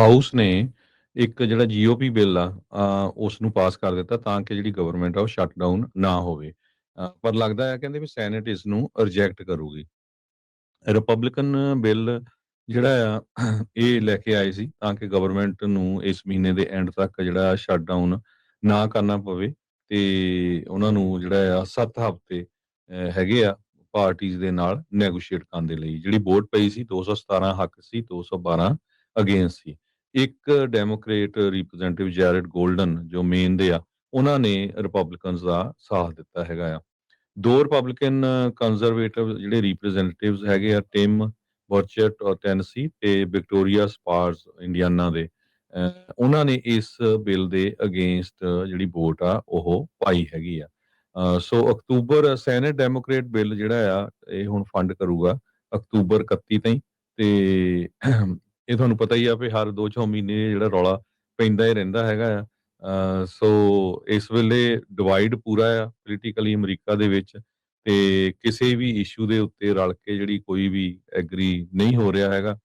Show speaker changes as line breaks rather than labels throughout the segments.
House ਨੇ ਇੱਕ ਜਿਹੜਾ ਜੀਓਪੀ ਬਿੱਲ ਆ ਅ, ਉਸ ਨੂੰ ਪਾਸ ਕਰ ਦਿੱਤਾ ਤਾਂ ਕਿ ਜਿਹੜੀ ਗਵਰਨਮੈਂਟ ਆ ਉਹ ਸ਼ਟ ਡਾਊਨ ਨਾ ਹੋਵੇ। ਅ, ਪਰ ਲੱਗਦਾ ਹੈ ਕਹਿੰਦੇ ਵੀ ਸੈਨੇਟ ਇਸ ਨੂੰ ਰਿਜੈਕਟ ਕਰੂਗੀ। ਰਿਪਬਲਿਕਨ ਬਿੱਲ ਜਿਹੜਾ ਆ ਇਹ ਲੈ ਕੇ ਆਏ ਸੀ ਤਾਂ ਕਿ ਗਵਰਨਮੈਂਟ ਨੂੰ ਇਸ ਮਹੀਨੇ ਦੇ ਐਂਡ ਤੱਕ ਜਿਹੜਾ ਸ਼ਟ ਡਾਊਨ ਨਾ ਕਰਨਾ ਪਵੇ ਤੇ ਉਹਨਾਂ ਨੂੰ ਜਿਹੜਾ ਆ 7 ਹਫ਼ਤੇ ਅ, ਹੈਗੇ ਆ ਪਾਰਟੀਆਂ ਦੇ ਨਾਲ ਨੈਗੋਸ਼ੀਏਟ ਕਰਨ ਦੇ ਲਈ। ਜਿਹੜੀ ਵੋਟ ਪਈ ਸੀ 217 ਹੱਕ ਸੀ 212 ਅਗੇਂਸਟ ਸੀ। ਇੱਕ ਡੈਮੋਕ੍ਰੇਟ ਰਿਪਰੈਜ਼ੈਂਟੇਟਿਵ ਜੈਰਡ 골ਡਨ ਜੋ ਮੇਨ ਦੇ ਆ, ਉਹਨਾਂ ਨੇ ਰਿਪਬਲਿਕਨਸ ਦਾ ਸਾਥ ਦਿੱਤਾ ਹੈਗਾ ਆ। ਦੋ ਰਿਪਬਲਿਕਨ ਕੰਜ਼ਰਵੇਟਿਵ ਜਿਹੜੇ ਰਿਪਰੈਜ਼ੈਂਟੇਟਿਵਸ ਹੈਗੇ ਆ ਟਿਮ ਬਰਚਟ ਟੈਨਸੀ ਤੇ ਵਿਕਟੋਰੀਆ ਸਪਾਰਸ ਇੰਡੀਆਨਾ ਦੇ ਉਹਨਾਂ ਨੇ ਇਸ ਬਿੱਲ ਦੇ ਅਗੇਂਸਟ ਜਿਹੜੀ ਵੋਟ ਆ, ਉਹ ਪਾਈ ਹੈਗੀ ਆ। ਸੋ ਅਕਤੂਬਰ ਸੈਨੇਟ ਡੈਮੋਕ੍ਰੇਟ ਬਿੱਲ ਜਿਹੜਾ ਆ, ਇਹ ਹੁਣ ਫੰਡ ਕਰੂਗਾ ਅਕਤੂਬਰ 31 ਤਾਈਂ ਤੇ ਇਹ ਤੁਹਾਨੂੰ ਪਤਾ ਹੀ ਆ ਵੀ ਹਰ 2-6 ਮਹੀਨੇ ਜਿਹੜਾ ਰੌਲਾ ਪੈਂਦਾ ਹੀ ਰਹਿੰਦਾ ਹੈਗਾ ਆ। ਸੋ ਇਸ ਵੇਲੇ ਡਿਵਾਈਡ ਪੂਰਾ ਆ ਪੋਲੀਟੀਕਲੀ ਅਮਰੀਕਾ ਦੇ ਵਿੱਚ ਤੇ ਕਿਸੇ ਵੀ ਇਸ਼ੂ ਦੇ ਉੱਤੇ ਰਲ ਕੇ ਜਿਹੜੀ ਕੋਈ ਵੀ ਐਗਰੀ ਨਹੀਂ ਹੋ ਰਿਹਾ ਹੈਗਾ।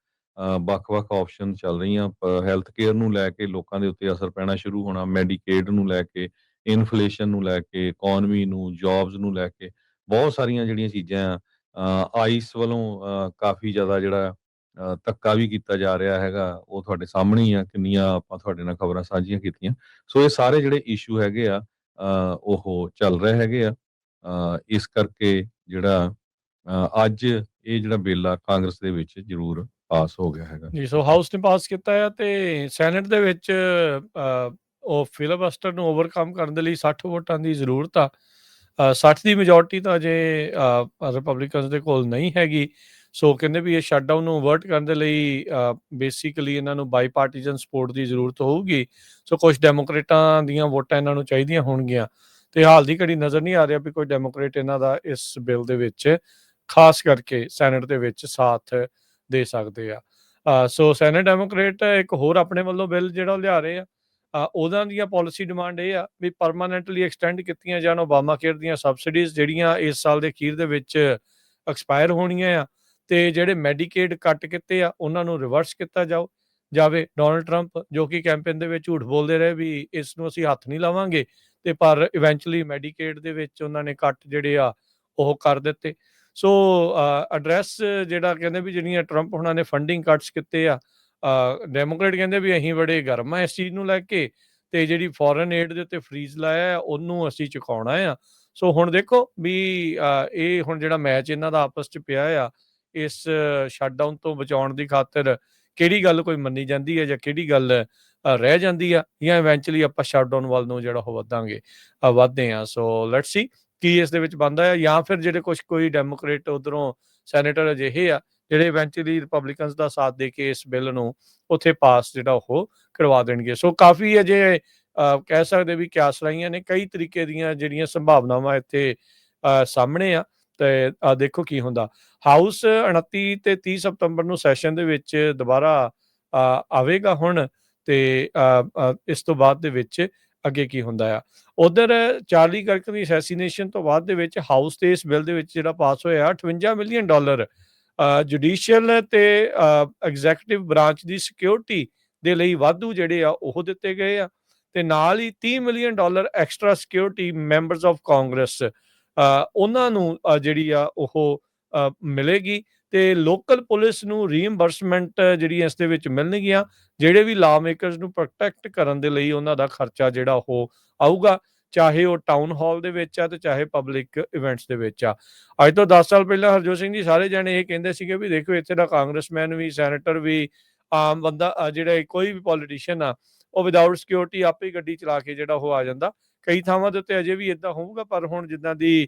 ਵੱਖ-ਵੱਖ ਆਪਸ਼ਨ ਚੱਲ ਰਹੀਆਂ। ਹੈਲਥ ਕੇਅਰ ਨੂੰ ਲੈ ਕੇ ਲੋਕਾਂ ਦੇ ਉੱਤੇ ਅਸਰ ਪੈਣਾ ਸ਼ੁਰੂ ਹੋਣਾ ਮੈਡੀਕੇਡ ਨੂੰ ਲੈ ਕੇ ਇਨਫਲੇਸ਼ਨ ਨੂੰ ਲੈ ਕੇ ਇਕਨੋਮੀ ਨੂੰ ਜੌਬਸ ਨੂੰ ਲੈ ਕੇ, ਬਹੁਤ ਸਾਰੀਆਂ ਜਿਹੜੀਆਂ ਚੀਜ਼ਾਂ ਆਈਸ ਵੱਲੋਂ ਕਾਫੀ ਜ਼ਿਆਦਾ ਜਿਹੜਾ ਧੱਕਾ ਵੀ ਕੀਤਾ ਜਾ ਰਿਹਾ ਹੈਗਾ ਉਹ ਤੁਹਾਡੇ ਸਾਹਮਣੇ ਹੀ ਆ ਕਿੰਨੀਆਂ ਆਪਾਂ ਤੁਹਾਡੇ ਨਾਲ ਖਬਰਾਂ ਸਾਂਝੀਆਂ ਕੀਤੀਆਂ। ਸੋ ਇਹ ਸਾਰੇ ਜਿਹੜੇ ਇਸ਼ੂ ਹੈਗੇ ਆ ਉਹ ਚੱਲ ਰਹੇ ਹੈਗੇ ਆ। ਇਸ ਕਰਕੇ ਜਿਹੜਾ ਅੱਜ ਇਹ ਜਿਹੜਾ ਬਿੱਲ ਆ ਕਾਂਗਰਸ ਦੇ ਵਿੱਚ ਜ਼ਰੂਰ ਪਾਸ ਹੋ ਗਿਆ ਹੈਗਾ।
ਜੀ ਸੋ ਹਾਊਸ ਨੇ ਪਾਸ ਕੀਤਾ ਹੈ ਤੇ ਸੈਨੇਟ ਦੇ ਵਿੱਚ ਉਹ ਫਿਲਬਸਟਰ ਨੂੰ ਓਵਰਕਮ ਕਰਨ ਦੇ ਲਈ 60 ਵੋਟਾਂ ਦੀ ਜ਼ਰੂਰਤ ਆ। ਅ, 60 ਦੀ ਮੈਜੋਰਟੀ ਤਾਂ ਜੇ ਰਿਪਬਲਿਕਨਸ ਦੇ ਕੋਲ ਨਹੀਂ ਹੈਗੀ। ਸੋ ਕਹਿੰਦੇ ਵੀ ਇਹ ਸ਼ਟਡਾਊਨ ਨੂੰ ਅਵਰਟ ਕਰਨ ਦੇ ਲਈ ਬੇਸਿਕਲੀ ਇਹਨਾਂ ਨੂੰ ਬਾਈ ਪਾਰਟੀਜ਼ਨ ਸਪੋਰਟ ਦੀ ਜ਼ਰੂਰਤ ਹੋਊਗੀ। ਸੋ ਕੁਝ ਡੈਮੋਕ੍ਰੇਟਾਂ ਦੀਆਂ ਵੋਟਾਂ ਇਹਨਾਂ ਨੂੰ ਚਾਹੀਦੀਆਂ ਹੋਣਗੀਆਂ। ਤੇ ਹਾਲ ਦੀ ਘੜੀ ਨਜ਼ਰ ਨਹੀਂ ਆ ਰਿਹਾ ਵੀ ਕੋਈ ਡੈਮੋਕ੍ਰੇਟ ਇਹਨਾਂ ਦਾ ਇਸ ਬਿੱਲ ਦੇ ਵਿੱਚ, ਖਾਸ ਕਰਕੇ ਸੈਨੇਟ ਦੇ ਵਿੱਚ ਸਾਥ ਦੇ ਸਕਦੇ ਆ। ਸੋ ਸੈਨੇਟ ਡੈਮੋਕ੍ਰੇਟ ਇੱਕ ਹੋਰ ਆਪਣੇ ਵੱਲੋਂ ਬਿੱਲ ਜਿਹੜਾ ਉਹ ਲਿਆ ਰਹੇ ਆ। ਉਹਨਾਂ ਦੀਆਂ ਪਾਲਿਸੀ ਡਿਮਾਂਡ ਇਹ ਆ ਵੀ ਪਰਮਾਨੈਂਟਲੀ ਐਕਸਟੈਂਡ ਕੀਤੀਆਂ ਜਾਣ ਓਬਾਮਾ ਕੇਅਰ ਦੀਆਂ ਸਬਸਿਡੀਜ਼ ਜਿਹੜੀਆਂ ਇਸ ਸਾਲ ਦੇ ਅਖੀਰ ਦੇ ਵਿੱਚ ਐਕਸਪਾਇਰ ਹੋਣੀਆਂ ਆ। ਤੇ ਜਿਹੜੇ ਮੈਡੀਕੇਡ ਕੱਟ ਕੀਤੇ ਆ, ਉਹਨਾਂ ਨੂੰ ਰਿਵਰਸ ਕੀਤਾ ਜਾਓ, ਜਾਵੇ ਡੋਨਲਡ ਟਰੰਪ ਜੋ ਕਿ ਕੈਂਪੇਨ ਦੇ ਵਿੱਚ ਝੂਠ ਬੋਲਦੇ ਰਹੇ ਵੀ ਇਸ ਨੂੰ ਅਸੀਂ ਹੱਥ ਨਹੀਂ ਲਾਵਾਂਗੇ, ਤੇ ਪਰ ਇਵੈਂਚੁਅਲੀ ਮੈਡੀਕੇਡ ਦੇ ਵਿੱਚ ਉਹਨਾਂ ਨੇ ਕੱਟ ਜਿਹੜੇ ਆ, ਉਹ ਕਰ ਦਿੱਤੇ। ਸੋ ਐਡਰੈਸ ਜਿਹੜਾ ਕਹਿੰਦੇ ਵੀ ਜਿਹੜੀਆਂ ਟਰੰਪ ਹੁਣਾਂ ਨੇ ਫੰਡਿੰਗ ਕੱਟਸ ਕੀਤੇ ਆ ਡੈਮੋਕ੍ਰੇਟ ਕਹਿੰਦੇ ਵੀ ਅਸੀਂ ਬੜੇ ਗਰਮ ਆ ਇਸ ਚੀਜ਼ ਨੂੰ ਲੈ ਕੇ, ਤੇ ਜਿਹੜੀ ਫੋਰਨ ਏਡ ਦੇ ਉੱਤੇ ਫਰੀਜ਼ ਲਾਇਆ ਆ, ਉਹਨੂੰ ਅਸੀਂ ਚੁਕਾਉਣਾ ਆ। ਸੋ ਹੁਣ ਦੇਖੋ ਵੀ ਇਹ ਹੁਣ ਜਿਹੜਾ ਮੈਚ ਇਹਨਾਂ ਦਾ ਆਪਸ ਚ ਪਿਆ ਆ ਇਸ ਸ਼ਟਡਾਊਨ ਤੋਂ ਬਚਾਉਣ ਦੀ ਖਾਤਰ ਕਿਹੜੀ ਗੱਲ ਕੋਈ ਮੰਨੀ ਜਾਂਦੀ ਹੈ ਜਾਂ ਕਿਹੜੀ ਗੱਲ ਰਹਿ ਜਾਂਦੀ ਆ ਜਾਂ ਇਵੈਂਚੁਅਲੀ ਆਪਾਂ ਸ਼ਟਡਾਊਨ ਵੱਲ ਨੂੰ ਜਿਹੜਾ ਉਹ ਵਧਾਂਗੇ ਅ, ਵਧਦੇ ਆ ਸੋ ਲੈਟਸ ਸੀ ਕੀ ਇਸ ਦੇ ਵਿੱਚ ਬੰਦਾ ਹੈ ਜਾਂ ਫਿਰ ਜਿਹੜੇ ਕੁਝ ਕੋਈ ਡੈਮੋਕ੍ਰੇਟ ਉਧਰੋਂ ਸੈਨੇਟਰ ਅਜਿਹੇ ਆ ਜਿਹੜੇ ਇਵੈਂਚੁਅਲੀ ਰਿਪਬਲਿਕਨਸ ਦਾ ਸਾਥ ਦੇ ਕੇ ਇਸ ਬਿੱਲ ਨੂੰ ਉੱਥੇ ਪਾਸ ਜਿਹੜਾ ਉਹ ਕਰਵਾ ਦੇਣਗੇ। ਸੋ ਕਾਫੀ ਅਜੇ ਕਹਿ ਸਕਦੇ ਵੀ ਕਿਆਸ ਰਹੀਆਂ ਨੇ। ਕਈ ਤਰੀਕੇ ਦੀਆਂ ਜਿਹੜੀਆਂ ਸੰਭਾਵਨਾਵਾਂ ਇੱਥੇ ਅ, ਸਾਹਮਣੇ ਆ। ਤੇ ਆ ਦੇਖੋ ਕੀ ਹੁੰਦਾ। ਹਾਊਸ 29 ਤੇ 30 ਸਤੰਬਰ ਨੂੰ ਸੈਸ਼ਨ ਦੇ ਵਿੱਚ ਦੁਬਾਰਾ ਆਵੇਗਾ ਹੁਣ ਤੇ ਇਸ ਤੋਂ ਬਾਅਦ ਦੇ ਵਿੱਚ ਅੱਗੇ ਕੀ ਹੁੰਦਾ ਆ। ਉਧਰ ਚਾਰਲੀ ਕਰਕ ਦੀ ਅਸੈਸੀਨੇਸ਼ਨ ਤੋਂ ਬਾਅਦ ਦੇ ਵਿੱਚ ਹਾਊਸ ਤੇ ਇਸ ਬਿੱਲ ਦੇ ਵਿੱਚ ਜਿਹੜਾ ਪਾਸ ਹੋਇਆ 58 ਮਿਲੀਅਨ ਡਾਲਰ ਜੁਡੀਸ਼ੀਅਲ ਤੇ ਐਗਜ਼ੈਕਟਿਵ ਬ੍ਰਾਂਚ ਦੀ ਸਿਕਿਉਰਿਟੀ ਦੇ ਲਈ ਵਾਧੂ ਜਿਹੜੇ ਆ ਉਹ ਦਿੱਤੇ ਗਏ ਆ। ਤੇ ਨਾਲ ਹੀ 30 million dollar extra security members of Congress ਉਹਨਾਂ ਨੂੰ ਜਿਹੜੀ ਆ ਉਹ ਮਿਲੇਗੀ ਤੇ ਲੋਕਲ ਪੁਲਿਸ ਨੂੰ ਰੀਇੰਬਰਸਮੈਂਟ ਜਿਹੜੀ ਇਸ ਦੇ ਵਿੱਚ ਮਿਲਣਗੀਆਂ, ਜਿਹੜੇ ਵੀ ਲਾ ਮੇਕਰਸ ਨੂੰ ਪ੍ਰੋਟੈਕਟ ਕਰਨ ਦੇ ਲਈ ਉਹਨਾਂ ਦਾ ਖਰਚਾ ਜਿਹੜਾ ਉਹ ਆਊਗਾ, ਚਾਹੇ ਉਹ ਟਾਊਨ ਹਾਲ ਦੇ ਵਿੱਚ ਆ ਤੇ ਚਾਹੇ ਪਬਲਿਕ ਇਵੈਂਟਸ ਦੇ ਵਿੱਚ ਆ। ਅੱਜ ਤੋਂ 10 ਸਾਲ ਪਹਿਲਾਂ ਹਰਜੋਤ ਸਿੰਘ ਜੀ ਸਾਰੇ ਜਣੇ ਇਹ ਕਹਿੰਦੇ ਸੀਗੇ ਵੀ ਦੇਖੋ ਇੱਥੇ ਦਾ ਕਾਂਗਰਸਮੈਨ ਵੀ ਸੈਨੇਟਰ ਵੀ, ਆਮ ਬੰਦਾ ਜਿਹੜਾ ਕੋਈ ਵੀ ਪੋਲੀਟੀਸ਼ੀਅਨ ਆ, ਉਹ ਵਿਦਆਊਟ ਸਿਕਿਉਰਿਟੀ ਆਪੇ ਗੱਡੀ ਚਲਾ ਕੇ ਜਿਹੜਾ ਉਹ ਆ ਜਾਂਦਾ। ਕਈ ਥਾਵਾਂ ਦੇ ਉੱਤੇ ਅਜੇ ਵੀ ਇਦਾਂ ਹੋਊਗਾ ਪਰ ਹੁਣ ਜਿੱਦਾਂ ਦੀ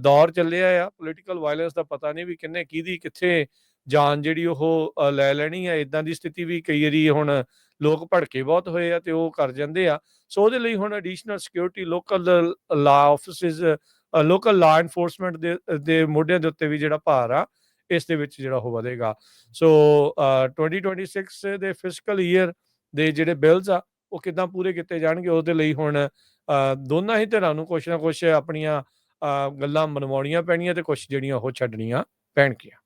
ਦੌਰ ਚੱਲਿਆ ਆ ਪੋਲੀਟੀਕਲ ਵਾਇਲੈਂਸ ਦਾ ਪਤਾ ਨਹੀਂ ਵੀ ਕਿੰਨੇ ਕਿਹਦੀ ਕਿੱਥੇ ਜਾਨ ਜਿਹੜੀ ਉਹ ਲੈ ਲੈਣੀ ਆ। ਇਦਾਂ ਦੀ ਸਥਿਤੀ ਵੀ ਕਈ ਵਾਰੀ ਹੁਣ ਲੋਕ ਭੜਕੇ ਬਹੁਤ ਹੋਏ ਆ ਤੇ ਉਹ ਕਰ ਜਾਂਦੇ ਆ। ਸੋ ਉਹਦੇ ਲਈ ਹੁਣ additional security local law offices local law enforcement ਦੇ ਦੇ ਮੋਢਿਆਂ ਦੇ ਉੱਤੇ ਵੀ ਜਿਹੜਾ ਭਾਰ ਆ ਇਸ ਦੇ ਵਿੱਚ ਜਿਹੜਾ ਉਹ ਵਧੇਗਾ। ਸੋ ਅ, 2026 ਦੇ ਫਿਸਕਲ ਈਅਰ ਦੇ ਜਿਹੜੇ ਬਿਲਸ ਆ ਉਹ ਕਿਦਾਂ ਪੂਰੇ ਕੀਤੇ ਜਾਣਗੇ, ਉਹਦੇ ਲਈ ਹੁਣ ਦੋਨਾਂ ਹੀ ਧਿਰਾਂ ਨੂੰ ਕੁਛ ਨਾ ਕੁਛ ਆਪਣੀਆਂ ਗੱਲਾਂ ਮਨਵਾਉਣੀਆਂ ਪੈਣੀਆਂ ਤੇ ਕੁਛ ਜਿਹੜੀਆਂ ਉਹ ਛੱਡਣੀਆਂ ਪੈਣਗੀਆਂ।